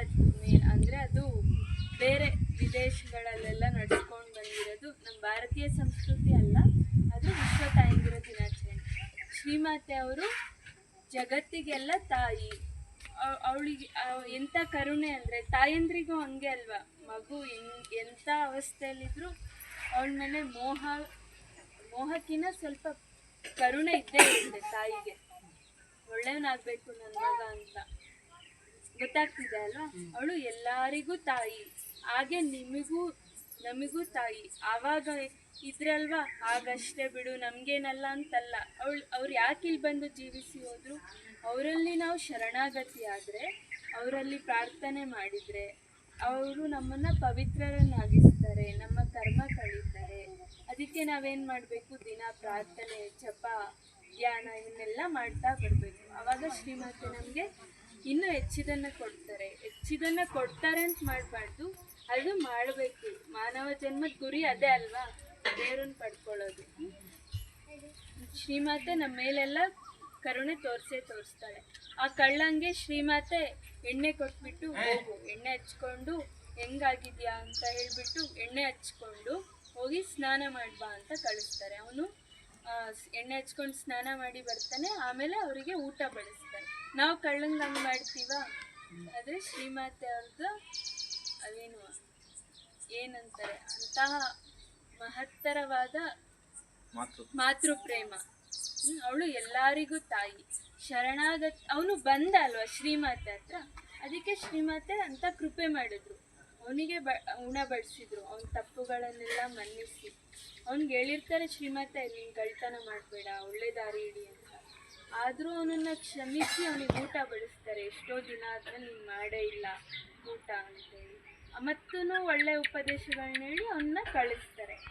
ಅಂದರೆ ಅಂದ್ರೆ ಅದು ಬೇರೆ ವಿದೇಶಗಳಲ್ಲೆಲ್ಲ ನಡೆಸ್ಕೊಂಡು ಬಂದಿರೋದು ನಮ್ಮ ಭಾರತೀಯ ಸಂಸ್ಕೃತಿ ಅಲ್ಲ, ಅದು ವಿಶ್ವ ತಾಯಂದಿರ ದಿನಾಚರಣೆ. ಶ್ರೀಮಾತೆ ಅವರು ಜಗತ್ತಿಗೆಲ್ಲ ತಾಯಿ. ಅವಳಿಗೆ ಎಂಥ ಕರುಣೆ ಅಂದರೆ ತಾಯಂದ್ರಿಗೂ ಹಂಗೆ ಅಲ್ವಾ? ಮಗು ಎನ್ ಎಂಥ ಅವಸ್ಥೆಯಲ್ಲಿದ್ದರೂ ಅವಳ ಮೇಲೆ ಮೋಹ ಮೋಹಕ್ಕಿಂತ ಸ್ವಲ್ಪ ಕರುಣೆ ಇದ್ದೇ ಇರುತ್ತೆ ತಾಯಿಗೆ. ಒಳ್ಳೆಯವನಾಗಬೇಕು ನನ್ನ ಮಗ ಅಂತ. ಗೊತ್ತಾಗ್ತಿದೆ ಅಲ್ವಾ? ಅವಳು ಎಲ್ಲರಿಗೂ ತಾಯಿ. ಹಾಗೆ ನಿಮಗೂ ನಮಗೂ ತಾಯಿ. ಆವಾಗ ಇದ್ರಲ್ವಾ ಆಗಷ್ಟೇ ಬಿಡು ನಮಗೇನಲ್ಲ ಅಂತಲ್ಲ. ಅವಳು ಅವ್ರು ಯಾಕೆ ಇಲ್ಲಿ ಬಂದು ಜೀವಿಸಿ ಹೋದ್ರು? ಅವರಲ್ಲಿ ನಾವು ಶರಣಾಗತಿ ಆದರೆ ಅವರಲ್ಲಿ ಪ್ರಾರ್ಥನೆ ಮಾಡಿದರೆ ಅವರು ನಮ್ಮನ್ನು ಪವಿತ್ರರನ್ನಾಗಿಸ್ತಾರೆ ನಮ್ಮ ಕರ್ಮ ಕಳೀತಾರೆ ಅದಕ್ಕೆ ನಾವೇನು ಮಾಡಬೇಕು? ದಿನ ಪ್ರಾರ್ಥನೆ ಜಪ ಧ್ಯಾನ ಇವನ್ನೆಲ್ಲ ಮಾಡ್ತಾ ಬರಬೇಕು. ಆವಾಗ ಶ್ರೀಮಾತೆ ನಮಗೆ ಇನ್ನೂ ಹೆಚ್ಚಿದನ್ನ ಕೊಡ್ತಾರೆ. ಹೆಚ್ಚಿದನ್ನ ಕೊಡ್ತಾರೆ ಅಂತ ಮಾಡಬಾರ್ದು. ಅದು ಮಾಡಬೇಕು. ಮಾನವ ಜನ್ಮದ ಗುರಿ ಅದೇ ಅಲ್ವಾ? ದೇವ್ರನ್ನ ಪಡ್ಕೊಳ್ಳೋದು. ಶ್ರೀಮಾತೆ ನಮ್ಮ ಮೇಲೆಲ್ಲ ಕರುಣೆ ತೋರಿಸೇ ತೋರಿಸ್ತಾಳೆ. ಆ ಕಳ್ಳಂಗೆ ಶ್ರೀಮಾತೆ ಎಣ್ಣೆ ಕೊಟ್ಬಿಟ್ಟು ಹೋಗು. ಎಣ್ಣೆ ಹಚ್ಕೊಂಡು ಹೆಂಗಾಗಿದ್ಯಾ ಅಂತ ಹೇಳ್ಬಿಟ್ಟು ಎಣ್ಣೆ ಹಚ್ಕೊಂಡು ಹೋಗಿ ಸ್ನಾನ ಮಾಡ್ಬಾ ಅಂತ ಕಳಿಸ್ತಾರೆ. ಅವನು ಎಣ್ಣೆ ಹಚ್ಕೊಂಡು ಸ್ನಾನ ಮಾಡಿ ಬರ್ತಾನೆ. ಆಮೇಲೆ ಅವರಿಗೆ ಊಟ ಬಡಿಸ್ತಾನೆ. ನಾವು ಕಳ್ಳಂಗ್ ಹಂಗ್ ಮಾಡ್ತೀವ? ಅದೇ ಶ್ರೀಮಾತೆ ಅವ್ರದ್ದು ಅದೇನು ಏನಂತಾರೆ ಅಂತಹ ಮಹತ್ತರವಾದ ಮಾತು ಮಾತೃ ಪ್ರೇಮ ಅವಳು ಎಲ್ಲರಿಗೂ ತಾಯಿ. ಶರಣಾಗ ಅವನು ಬಂದ ಅಲ್ವಾ ಶ್ರೀಮಾತೆ ಹತ್ರ? ಅದಕ್ಕೆ ಶ್ರೀಮಾತೆ ಅಂತ ಕೃಪೆ ಮಾಡಿದ್ರು. ಅವನಿಗೆ ಬ ಉಣ ಬಡಿಸಿದ್ರು. ಅವನ ತಪ್ಪುಗಳನ್ನೆಲ್ಲ ಮನ್ನಿಸಿ. ಅವ್ನಿಗೆ ಹೇಳಿರ್ತಾರೆ ಶ್ರೀಮಾತೆ ನೀನು ಗಳ್ತನ ಮಾಡಬೇಡ ಒಳ್ಳೆ ದಾರಿ ಹಿಡಿ ಅಂತ. ಆದರೂ ಅವನನ್ನ ಕ್ಷಮಿಸಿ ಅವನಿಗೆ ಊಟ ಬಳಸ್ತಾರೆ ಎಷ್ಟೋ ದಿನ ನೀನು ಮಾಡೇ ಇಲ್ಲ ಊಟ ಅಂತೇಳಿ. ಮತ್ತೂ ಒಳ್ಳೆ ಉಪದೇಶಗಳನ್ನ ಹೇಳಿ ಅವನ್ನ ಕಳಿಸ್ತಾರೆ.